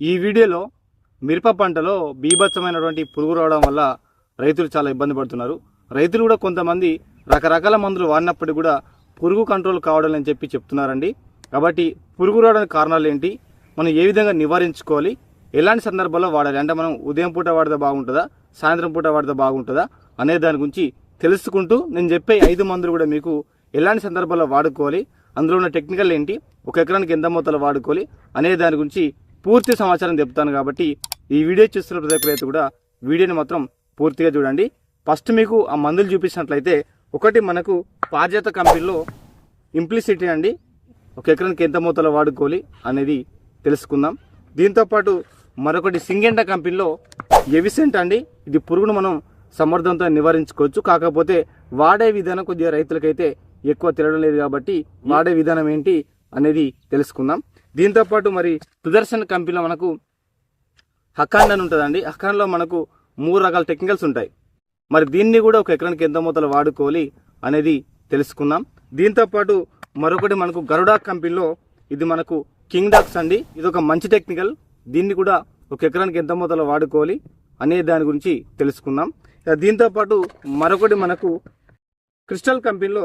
ఈ వీడియోలో మిరప పంటలో బీభత్సమైనటువంటి పురుగు రావడం వల్ల రైతులు చాలా ఇబ్బంది పడుతున్నారు. రైతులు కూడా కొంతమంది రకరకాల మందులు వాడినప్పటికీ కూడా పురుగు కంట్రోల్ కావడం అని చెప్పి చెప్తున్నారండి. కాబట్టి పురుగు రావడానికి కారణాలు ఏంటి? మనం ఏ విధంగా నివారించుకోవాలి? ఎలాంటి సందర్భాల్లో వాడాలి? అంటే మనం ఉదయం పూట వాడితే బాగుంటుందా? సాయంత్రం పూట వాడితే బాగుంటుందా? అనే దాని గురించి తెలుసుకుంటూ నేను చెప్పే ఐదు మందులు కూడా మీకు ఎలాంటి సందర్భాల్లో వాడుకోవాలి? అందులో ఉన్న టెక్నికల్ ఏంటి? ఒక ఎకరానికి ఎంత మొత్తాలు వాడుకోవాలి? అనే దాని గురించి పూర్తి సమాచారం చెప్తాను కాబట్టి ఈ వీడియో చూస్తున్న ప్రతి ఒక్క రైతు కూడా వీడియోని మాత్రం పూర్తిగా చూడండి. ఫస్ట్ మీకు ఆ మందులు చూపించినట్లయితే ఒకటి మనకు పారిజాత కంపెనీలో ఇంప్లిసిటీ అండి. ఒక ఎకరానికి ఎంత మోతాలో వాడుకోవాలి అనేది తెలుసుకుందాం. దీంతోపాటు మరొకటి సింగెండ కంపెనీలో ఎవిసెంట్ అండి. ఇది పురుగును మనం సమర్థంతో నివారించుకోవచ్చు. కాకపోతే వాడే విధానం కొద్దిగా రైతులకైతే ఎక్కువ తెలియడం లేదు కాబట్టి వాడే విధానం ఏంటి అనేది తెలుసుకుందాం. దీంతోపాటు మరి సుదర్శన్ కంపెనీలో మనకు హకాండ్ అని ఉంటుందండి. హకాండ్లో మనకు మూడు రకాల టెక్నికల్స్ ఉంటాయి. మరి దీన్ని కూడా ఒక ఎకరానికి ఎంత మొత్తాలు వాడుకోవాలి అనేది తెలుసుకుందాం. దీంతోపాటు మరొకటి మనకు గరుడా కంపెనీలో ఇది మనకు కింగ్ డాక్స్ అండి. ఇది ఒక మంచి టెక్నికల్ దీన్ని కూడా ఒక ఎకరానికి ఎంత మొత్తాలో వాడుకోవాలి అనే దాని గురించి తెలుసుకుందాం. దీంతోపాటు మరొకటి మనకు క్రిస్టల్ కంపెనీలో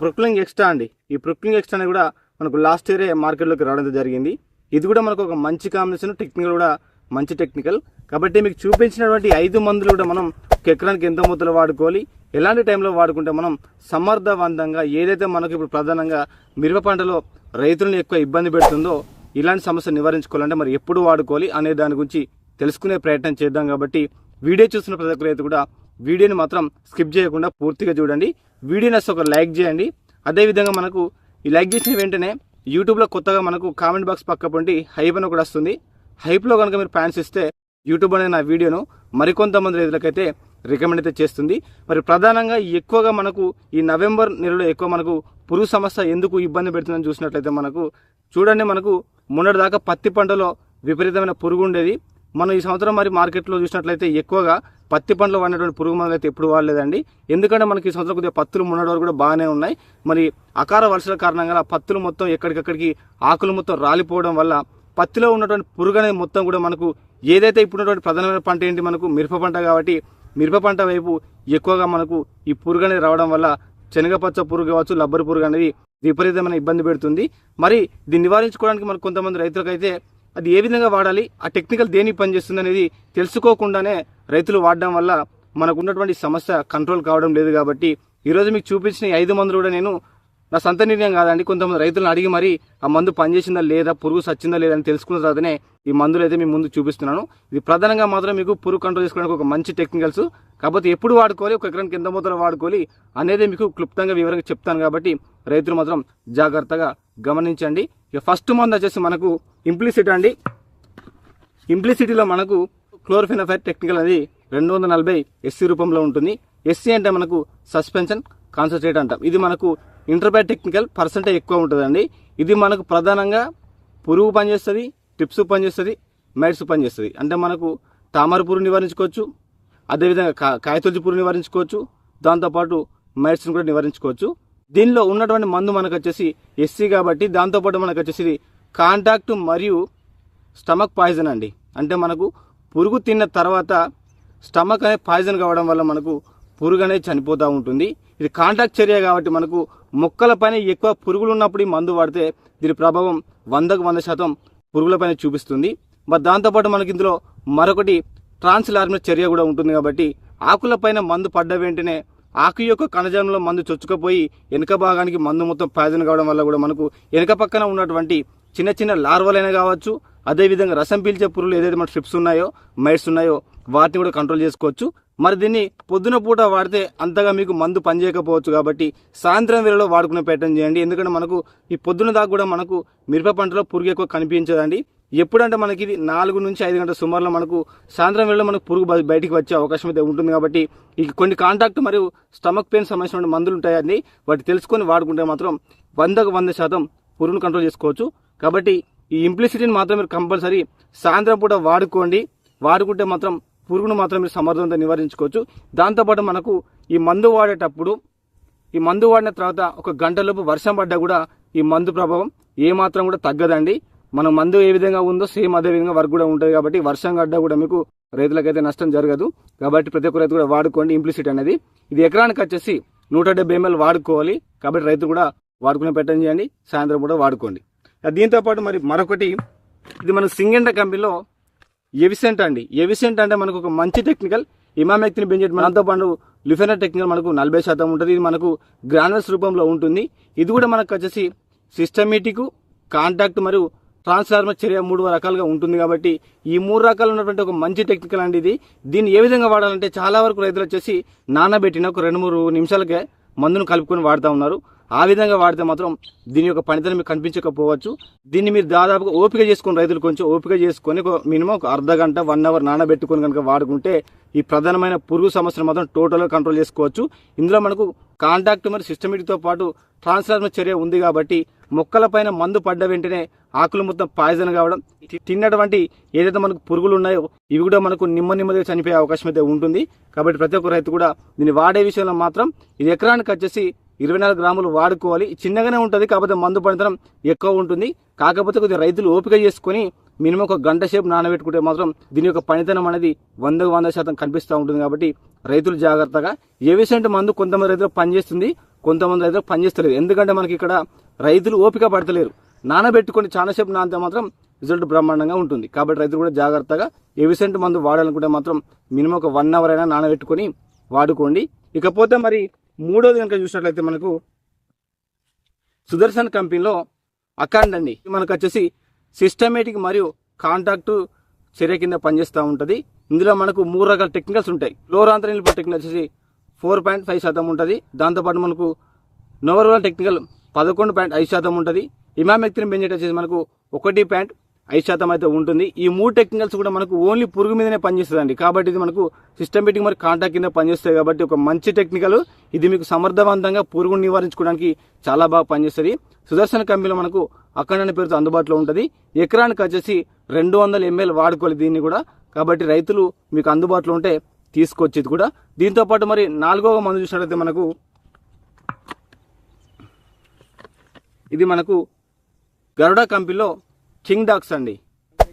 ప్రొక్లింగ్ ఎక్స్ట్రా అండి. ఈ ప్రొక్లింగ్ ఎక్స్ట్రా కూడా మనకు లాస్ట్ ఇయరే మార్కెట్లోకి రావడం జరిగింది. ఇది కూడా మనకు ఒక మంచి కాంబినేషన్ టెక్నికల్ కూడా మంచి టెక్నికల్ కాబట్టి మీకు చూపించినటువంటి ఐదు మందులు కూడా మనం ఎకరానికి ఎంత మొత్తంలో వాడుకోవాలి ఎలాంటి టైంలో వాడుకుంటే మనం సమర్థవంతంగా ఏదైతే మనకు ఇప్పుడు ప్రధానంగా మిరప పంటలో రైతులను ఎక్కువ ఇబ్బంది పెడుతుందో ఇలాంటి సమస్య నివారించుకోవాలంటే మరి ఎప్పుడు వాడుకోవాలి అనే దాని గురించి తెలుసుకునే ప్రయత్నం చేద్దాం కాబట్టి వీడియో చూస్తున్న ప్రతి ఒక్క రైతు కూడా వీడియోని మాత్రం స్కిప్ చేయకుండా పూర్తిగా చూడండి. వీడియోని ఒక లైక్ చేయండి. అదేవిధంగా మనకు ఈ లైక్ చేసిన వెంటనే యూట్యూబ్లో కొత్తగా మనకు కామెంట్ బాక్స్ పక్క పొంటి హైప్ అని కూడా వస్తుంది. హైప్లో కనుక మీరు ఫ్యాన్స్ ఇస్తే యూట్యూబ్ అనే నా వీడియోను మరికొంతమంది రైతులకైతే రికమెండ్ అయితే చేస్తుంది. మరి ప్రధానంగా ఎక్కువగా మనకు ఈ నవంబర్ నెలలో ఎక్కువ మనకు పురుగు సమస్య ఎందుకు ఇబ్బంది పెడుతుందని చూసినట్లయితే మనకు చూడండి మనకు మొన్నటిదాకా పత్తి పంటలో విపరీతమైన పురుగు ఉండేది. మనం ఈ సంవత్సరం మరి మార్కెట్లో చూసినట్లయితే ఎక్కువగా పత్తి పంటలో వాడినటువంటి పురుగు మందులు అయితే ఎప్పుడు వాడలేదండి. ఎందుకంటే మనకి ఈ సంవత్సరం కొద్దిగా పత్తులు మొన్నటి వరకు కూడా బాగానే ఉన్నాయి. మరి అకార వర్షాల కారణంగా ఆ పత్తులు మొత్తం ఎక్కడికక్కడికి ఆకులు మొత్తం రాలిపోవడం వల్ల పత్తిలో ఉన్నటువంటి పురుగు అనేది మొత్తం కూడా మనకు ఏదైతే ఇప్పుడున్నటువంటి ప్రధానమైన పంట ఏంటి మనకు మిరప పంట కాబట్టి మిరప పంట వైపు ఎక్కువగా మనకు ఈ పురుగు అనేది రావడం వల్ల శనగపచ్చ పురుగు కావచ్చు లబ్బరి పురుగు అనేది విపరీతమైన ఇబ్బంది పెడుతుంది. మరి దీన్ని నివారించుకోవడానికి మనకు కొంతమంది రైతులకైతే అది ఏ విధంగా వాడాలి ఆ టెక్నికల్ దేనికి పనిచేస్తుంది అనేది తెలుసుకోకుండానే రైతులు వాడడం వల్ల మనకున్నటువంటి సమస్య కంట్రోల్ కావడం లేదు కాబట్టి ఈరోజు మీకు చూపించిన ఐదు మందులు కూడా నేను నా సొంత నిర్ణయం కాదండి. కొంతమంది రైతులను అడిగి మరి ఆ మందు పనిచేసిందా లేదా పురుగు సచ్చిందా లేదా అని తెలుసుకున్న తర్వాతనే ఈ మందులు అయితే మీ ముందు చూపిస్తున్నాను. ఇది ప్రధానంగా మాత్రం మీకు పురుగు కంట్రోల్ చేసుకోవడానికి ఒక మంచి టెక్నికల్స్ కాకపోతే ఎప్పుడు వాడుకోవాలి ఒక ఎకరానికి ఎంత మొత్తంలో వాడుకోవాలి అనేది మీకు క్లుప్తంగా వివరంగా చెప్తాను కాబట్టి రైతులు మాత్రం జాగ్రత్తగా గమనించండి. ఇక ఫస్ట్ మందు వచ్చేసి మనకు ఇంప్లిసిటీ అండి. ఇంప్లిసిటీలో మనకు క్లోరోఫినఫైర్ టెక్నికల్ అనేది రెండు వందల నలభై ఎస్సీ రూపంలో ఉంటుంది. ఎస్సీ అంటే మనకు సస్పెన్షన్ కాన్సన్ట్రేట్ అంటాం. ఇది మనకు ఇంటర్బైట్ టెక్నికల్ పర్సంటేజ్ ఎక్కువ ఉంటుందండి. ఇది మనకు ప్రధానంగా పురుగు పనిచేస్తుంది టిప్స్ పనిచేస్తుంది మైట్స్ పనిచేస్తుంది అంటే మనకు తామర పురుగు నివారించుకోవచ్చు అదేవిధంగా కా కాయతొలిచి పురుగు నివారించుకోవచ్చు దాంతోపాటు మైట్స్ని కూడా నివారించుకోవచ్చు. దీనిలో ఉన్నటువంటి మందు మనకు వచ్చేసి ఎస్సీ కాబట్టి దాంతోపాటు మనకు వచ్చేసి కాంటాక్ట్ మరియు స్టమక్ పాయిజన్ అండి. అంటే మనకు పురుగు తిన్న తర్వాత స్టమక్ అనే పాయిజన్ కావడం వల్ల మనకు పురుగు అనేది చనిపోతూ ఉంటుంది. ఇది కాంటాక్ట్ చర్య కాబట్టి మనకు మొక్కలపైన ఎక్కువ పురుగులు ఉన్నప్పుడు ఈ మందు వాడితే దీని ప్రభావం వందకు వంద శాతం పురుగులపైన చూపిస్తుంది. మరి దాంతోపాటు మనకి ఇందులో మరొకటి ట్రాన్స్లార్మినర్ చర్య కూడా ఉంటుంది కాబట్టి ఆకులపైన మందు పడ్డ వెంటనే ఆకు యొక్క కణజాలంలో మందు చొచ్చుకపోయి వెనుక భాగానికి మందు మొత్తం పాయిజన్ కావడం వల్ల కూడా మనకు వెనుక పక్కన ఉన్నటువంటి చిన్న చిన్న లార్వలైనా కావచ్చు అదేవిధంగా రసం పీల్చే పురుగులు ఏదైతే మన స్ట్రిప్స్ ఉన్నాయో మైట్స్ ఉన్నాయో వాటిని కూడా కంట్రోల్ చేసుకోవచ్చు. మరి దీన్ని పొద్దున పూట వాడితే అంతగా మీకు మందు పనిచేయకపోవచ్చు కాబట్టి సాయంత్రం వేళలో వాడుకునే ప్రయత్నం చేయండి. ఎందుకంటే మనకు ఈ పొద్దున దాకా కూడా మనకు మిరప పంటలో పురుగు ఎక్కువ కనిపించదండి. ఎప్పుడంటే మనకి ఇది నాలుగు నుంచి ఐదు గంటల సుమారులో మనకు సాయంత్రం వేళ మనకు పురుగు బయటికి వచ్చే అవకాశం అయితే ఉంటుంది కాబట్టి ఈ కొన్ని కాంటాక్ట్ మరియు స్టమక్ పెయిన్ సంబంధించిన మందులు ఉంటాయండి. వాటి తెలుసుకొని వాడుకుంటే మాత్రం వందకు వంద శాతం పురుగును కంట్రోల్ చేసుకోవచ్చు. కాబట్టి ఈ ఇంప్లిసిటీని మాత్రం మీరు కంపల్సరీ సాయంత్రం పూట వాడుకోండి. వాడుకుంటే మాత్రం పురుగును మాత్రం మీరు సమర్థవంతంగా నివారించుకోవచ్చు. దాంతోపాటు మనకు ఈ మందు వాడేటప్పుడు ఈ మందు వాడిన తర్వాత ఒక గంటలోపు వర్షం పడ్డా కూడా ఈ మందు ప్రభావం ఏమాత్రం కూడా తగ్గదండి. మన మందు ఏ విధంగా ఉందో సేమ్ అదే విధంగా వర్క్ కూడా ఉంటుంది కాబట్టి వర్షం గడ్డ కూడా మీకు రైతులకైతే నష్టం జరగదు. కాబట్టి ప్రతి ఒక్క రైతు కూడా వాడుకోండి ఇంప్లిసిట్ అనేది. ఇది ఎకరానికి వచ్చేసి నూట డెబ్బై ఎంఎల్ వాడుకోవాలి. కాబట్టి రైతు కూడా వాడుకునే పెట్టని చేయండి. సాయంత్రం కూడా వాడుకోండి. దీంతో పాటు మరి మరొకటి. ఇది మన సింగెండ కంపెనీలో ఎవిసెంట్ అండి. ఎవిసెంట్ అంటే మనకు ఒక మంచి టెక్నికల్ ఇమామెక్తిని బెంజెట్ మనతో పాటు లిఫెనర్ టెక్నికల్ మనకు నలభై శాతం ఉంటుంది. ఇది మనకు గ్రానువల్స్ రూపంలో ఉంటుంది. ఇది కూడా మనకు వచ్చేసి సిస్టమేటిక్ కాంటాక్ట్ మరియు ట్రాన్స్ఫార్మర్ చర్య మూడు రకాలుగా ఉంటుంది కాబట్టి ఈ మూడు రకాలు ఉన్నటువంటి ఒక మంచి టెక్నికల్ అండి ఇది దీన్ని ఏ విధంగా వాడాలంటే చాలా వరకు రైతులు వచ్చేసి నానబెట్టిన ఒక రెండు మూడు నిమిషాలకే మందును కలుపుకొని వాడుతూ ఉన్నారు. ఆ విధంగా వాడితే మాత్రం దీని యొక్క పనితనం మీకు కనిపించకపోవచ్చు. దీన్ని మీరు దాదాపుగా ఓపిక చేసుకుని రైతులు కొంచెం ఓపిక చేసుకొని ఒక మినిమం ఒక అర్ధ గంట వన్ అవర్ నానబెట్టుకొని కనుక వాడుకుంటే ఈ ప్రధానమైన పురుగు సమస్యను మాత్రం టోటల్గా కంట్రోల్ చేసుకోవచ్చు. ఇందులో మనకు కాంటాక్ట్ మరి సిస్టమేటిక్తో పాటు ట్రాన్స్ఫార్మర్ చర్య ఉంది కాబట్టి మొక్కల పైన మందు పడ్డ వెంటనే ఆకులు మొత్తం పాయిజన్ కావడం తిన్నటువంటి ఏదైతే మనకు పురుగులు ఉన్నాయో ఇవి కూడా మనకు నిమ్మ నిమ్మదిగా చనిపోయే అవకాశం అయితే ఉంటుంది. కాబట్టి ప్రతి ఒక్క రైతు కూడా దీన్ని వాడే విషయంలో మాత్రం ఇది ఎకరానికి వచ్చేసి ఇరవై నాలుగు గ్రాములు వాడుకోవాలి. చిన్నగానే ఉంటుంది కాకపోతే మందు పనితనం ఎక్కువ ఉంటుంది. కాకపోతే కొద్దిగా రైతులు ఓపిక చేసుకొని మినిమం ఒక గంట సేపు నానబెట్టుకుంటే మాత్రం దీని యొక్క పనితనం అనేది వందకు వంద శాతం కనిపిస్తూ ఉంటుంది కాబట్టి రైతులు జాగ్రత్తగా. ఏ విషయం మందు కొంతమంది రైతులు పనిచేస్తుంది కొంతమంది రైతులు పనిచేస్తలేదు. ఎందుకంటే మనకి ఇక్కడ రైతులు ఓపిక పడతలేరు. నానబెట్టుకొని చాలాసేపు నానితే మాత్రం రిజల్ట్ బ్రహ్మాండంగా ఉంటుంది. కాబట్టి రైతులు కూడా జాగ్రత్తగా ఎవిసెంట్ మందు వాడాలనుకుంటే మాత్రం మినిమం ఒక వన్ అవర్ అయినా నానబెట్టుకొని వాడుకోండి. ఇకపోతే మరి మూడోది కనుక చూసినట్లయితే మనకు సుదర్శన్ కంపెనీలో అకాండ్ అండి మనకు వచ్చేసి సిస్టమేటిక్ మరియు కాంటాక్ట్ చర్య కింద పనిచేస్తూ ఉంటుంది. ఇందులో మనకు మూడు రకాల టెక్నికల్స్ ఉంటాయి. క్లోరాంతరిన్ టెక్నికల్ వచ్చేసి ఫోర్ పాయింట్ ఫైవ్ శాతం ఉంటుంది. దాంతోపాటు మనకు నోవరల్ టెక్నికల్ పదకొండు పాయింట్ ఐదు శాతం ఉంటుంది. ఇమామెక్తిని బెంజెట్ వచ్చేసి మనకు ఒకటి పాయింట్ ఐదు శాతం అయితే ఉంటుంది. ఈ మూడు టెక్నికల్స్ కూడా మనకు ఓన్లీ పురుగు మీదనే పనిచేస్తుందండి. కాబట్టి ఇది మనకు సిస్టమేటిక్ మరి కాంటాక్ట్ కింద పనిచేస్తాయి కాబట్టి ఒక మంచి టెక్నికల్ ఇది మీకు సమర్థవంతంగా పురుగును నివారించుకోవడానికి చాలా బాగా పనిచేస్తుంది. సుదర్శన కంపెనీలో మనకు అక్కడ అనే పేరుతో అందుబాటులో ఉంటుంది. ఎకరానికి వచ్చేసి రెండు వందల ఎంఎల్ వాడుకోవాలి దీన్ని కూడా. కాబట్టి రైతులు మీకు అందుబాటులో ఉంటే తీసుకొచ్చేది కూడా. దీంతో పాటు మరి నాలుగవ మందు చూసినట్లయితే మనకు ఇది మనకు గరుడ కంపెనీలో కింగ్ డాక్స్ అండి.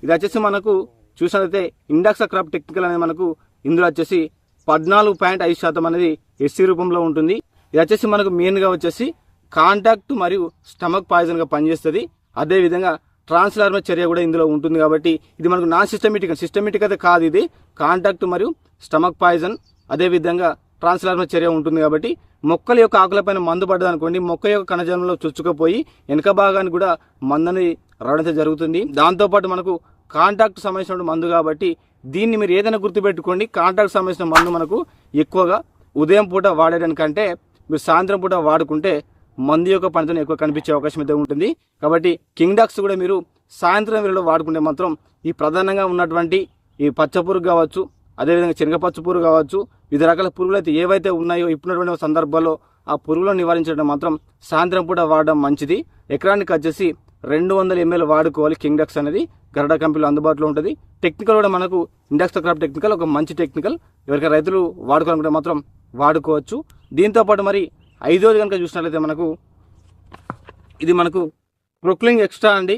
ఇది వచ్చేసి మనకు చూసినట్లయితే ఇండాక్స్ క్రాప్ టెక్నికల్ అనేది మనకు ఇందులో వచ్చేసి పద్నాలుగు పాయింట్ ఐదు శాతం అనేది ఎస్సీ రూపంలో ఉంటుంది. ఇది వచ్చేసి మనకు మెయిన్గా వచ్చేసి కాంటాక్ట్ మరియు స్టమక్ పాయిజన్గా పనిచేస్తుంది. అదేవిధంగా ట్రాన్స్ఫార్మర్ చర్య కూడా ఇందులో ఉంటుంది కాబట్టి ఇది మనకు నాన్ సిస్టమేటిక్ సిస్టమేటిక్ అయితే కాదు ఇది. కాంటాక్ట్ మరియు స్టమక్ పాయిజన్ అదేవిధంగా ట్రాన్స్ఫార్మర్ చర్య ఉంటుంది కాబట్టి మొక్కల యొక్క ఆకులపైన మందు పడ్డది అనుకోండి మొక్క యొక్క కణజాలంలో చుచ్చుకుపోయి వెనక భాగానికి కూడా మందని రావడం జరుగుతుంది. దాంతోపాటు మనకు కాంటాక్ట్ సంబంధించిన మందు కాబట్టి దీన్ని మీరు ఏదైనా గుర్తుపెట్టుకోండి కాంటాక్ట్ సంబంధించిన మందు మనకు ఎక్కువగా ఉదయం పూట వాడడానికంటే మీరు సాయంత్రం పూట వాడుకుంటే మందు యొక్క పనితనం ఎక్కువ కనిపించే అవకాశం అయితే ఉంటుంది. కాబట్టి కింగ్ డాక్స్ కూడా మీరు సాయంత్రం వేళలో వాడుకుంటే మాత్రం ఈ ప్రధానంగా ఉన్నటువంటి ఈ పచ్చ పురుగు కావచ్చు అదేవిధంగా శనగపచ్చు పురుగు కావచ్చు వివిధ రకాల పురుగులు అయితే ఏవైతే ఉన్నాయో ఇప్పుడున్నటువంటి సందర్భాల్లో ఆ పురుగులను నివారించడం మాత్రం సాయంత్రం పూట వాడడం మంచిది. ఎకరానికి వచ్చేసి రెండు వందల ఎంఎల్ వాడుకోవాలి కింగ్ డక్స్ అనేది. గరడా కంపెనీలో అందుబాటులో ఉంటుంది. టెక్నికల్ కూడా మనకు ఇండక్స్ క్రాప్ టెక్నికల్ ఒక మంచి టెక్నికల్. ఎవరికైనా రైతులు వాడుకోవాలనుకుంటే మాత్రం వాడుకోవచ్చు. దీంతో పాటు మరి ఐదోది కనుక చూసినట్లయితే మనకు ఇది మనకు ప్రొక్లింగ్ ఎక్స్ట్రా అండి.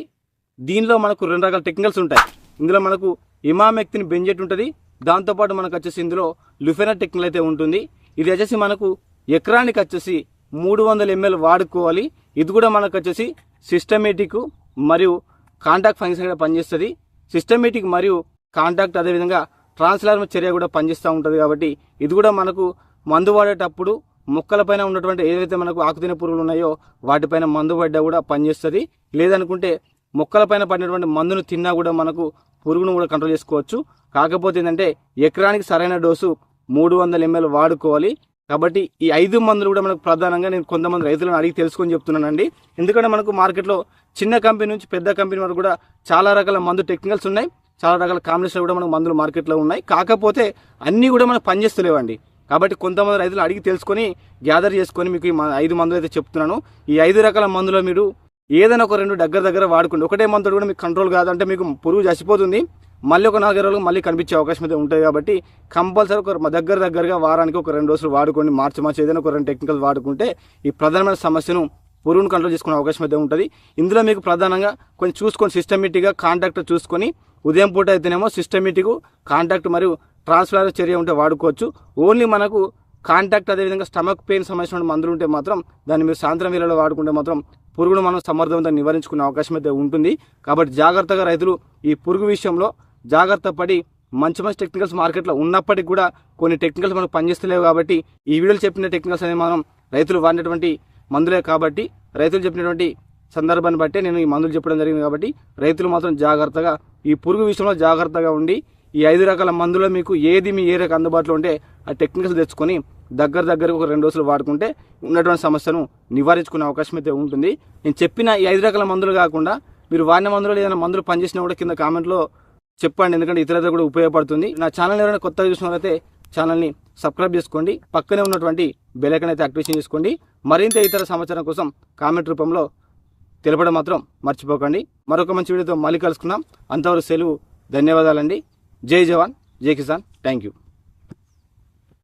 దీనిలో మనకు రెండు రకాల టెక్నికల్స్ ఉంటాయి. ఇందులో మనకు ఇమామెక్తిని బెంజెట్ ఉంటుంది. దాంతోపాటు మనకు వచ్చేసి ఇందులో లుఫెనా టెక్నికల్ అయితే ఉంటుంది. ఇది వచ్చేసి మనకు ఎకరానికి వచ్చేసి మూడు వందల ఎంఎల్ వాడుకోవాలి. ఇది కూడా మనకు వచ్చేసి సిస్టమేటిక్ మరియు కాంటాక్ట్ ఫంక్షన్ కూడా పనిచేస్తుంది. సిస్టమేటిక్ మరియు కాంటాక్ట్ అదేవిధంగా ట్రాన్స్ఫార్మర్ చర్య కూడా పనిచేస్తూ ఉంటుంది కాబట్టి ఇది కూడా మనకు మందు వాడేటప్పుడు మొక్కలపైన ఉన్నటువంటి ఏదైతే మనకు ఆకుతిన పురుగులు ఉన్నాయో వాటిపైన మందు పడ్డా కూడా పనిచేస్తుంది. లేదనుకుంటే మొక్కలపైన పడినటువంటి మందును తిన్నా కూడా మనకు పురుగును కూడా కంట్రోల్ చేసుకోవచ్చు. కాకపోతే ఏంటంటే ఎకరానికి సరైన డోసు మూడు వందల ఎంఎల్ వాడుకోవాలి. కాబట్టి ఈ ఐదు మందులు కూడా మనకు ప్రధానంగా నేను కొంతమంది రైతులను అడిగి తెలుసుకొని చెప్తున్నానండి. ఎందుకంటే మనకు మార్కెట్లో చిన్న కంపెనీ నుంచి పెద్ద కంపెనీ వరకు కూడా చాలా రకాల మందు టెక్నికల్స్ ఉన్నాయి. చాలా రకాల కాంబినేషన్ కూడా మనకు మందులు మార్కెట్లో ఉన్నాయి. కాకపోతే అన్నీ కూడా మనకు పనిచేస్తలేవండి. కాబట్టి కొంతమంది రైతులు అడిగి తెలుసుకొని గ్యాదర్ చేసుకొని మీకు ఈ ఐదు మందులు అయితే చెప్తున్నాను. ఈ ఐదు రకాల మందులో మీరు ఏదైనా ఒక రెండు దగ్గర దగ్గర వాడుకోండి ఒకటే మంత్ కూడా మీకు కంట్రోల్ కాదంటే మీకు పురుగు చచ్చిపోతుంది. మళ్ళీ ఒక నాలుగు రోజులు మళ్ళీ కనిపించే అవకాశం అయితే ఉంటుంది కాబట్టి కంపల్సరీ ఒక దగ్గర దగ్గరగా వారానికి ఒక రెండు రోజులు వాడుకోండి. మార్చి మార్చి ఏదైనా ఒక రెండు టెక్నికల్ వాడుకుంటే ఈ ప్రధానమైన సమస్యను పురుగును కంట్రోల్ చేసుకునే అవకాశం అయితే ఉంటుంది. ఇందులో మీకు ప్రధానంగా కొంచెం చూసుకొని సిస్టమేటిక్గా కాంటాక్ట్ చూసుకొని ఉదయం పూట అయితేనేమో సిస్టమేటిక్ కాంటాక్ట్ మరియు ట్రాన్స్ఫర్ చర్య ఉంటే వాడుకోవచ్చు. ఓన్లీ మనకు కాంటాక్ట్ అదేవిధంగా స్టమక్ పెయిన్ సంబంధించిన మందులు ఉంటే మాత్రం దాన్ని మీరు సాయంత్రం వేళలో వాడుకుంటే మాత్రం పురుగును మనం సమర్థవంతంగా నివారించుకునే అవకాశం అయితే ఉంటుంది. కాబట్టి జాగ్రత్తగా రైతులు ఈ పురుగు విషయంలో జాగ్రత్త పడి మంచి మంచి టెక్నికల్స్ మార్కెట్లో ఉన్నప్పటికీ కూడా కొన్ని టెక్నికల్స్ మనకు పనిచేస్తలేవు కాబట్టి ఈ వీడియోలో చెప్పిన టెక్నికల్స్ అనేది మనం రైతులు వాడినటువంటి మందులే కాబట్టి రైతులు చెప్పినటువంటి సందర్భాన్ని బట్టే నేను ఈ మందులు చెప్పడం జరిగింది కాబట్టి రైతులు మాత్రం జాగ్రత్తగా ఈ పురుగు విషయంలో జాగ్రత్తగా ఉండి ఈ ఐదు రకాల మందులో మీకు ఏది మీ ఏ అందుబాటులో ఉంటే ఆ టెక్నిక్స్ తెచ్చుకొని దగ్గర దగ్గరకు ఒక రెండు రోజులు వాడుకుంటే ఉన్నటువంటి సమస్యను నివారించుకునే అవకాశం అయితే ఉంటుంది. నేను చెప్పిన ఈ ఐదు రకాల మందులు కాకుండా మీరు వాడిన మందులు ఏదైనా మందులు పనిచేసినా కూడా కింద కామెంట్లో చెప్పండి. ఎందుకంటే ఇతరులతో కూడా ఉపయోగపడుతుంది. నా ఛానల్ ఎవరైనా కొత్తగా చూసినట్లయితే ఛానల్ని సబ్స్క్రైబ్ చేసుకోండి. పక్కనే ఉన్నటువంటి బెలైకన్ అయితే యాక్టివేషన్ చేసుకోండి. మరింత ఇతర సమాచారం కోసం కామెంట్ రూపంలో తెలపడం మాత్రం మర్చిపోకండి. మరొక మంచి వీడియోతో మళ్ళీ కలుసుకుందాం. అంతవరకు సెలవు ధన్యవాదాలండి. జై జవాన్ జై కిసాన్. Thank you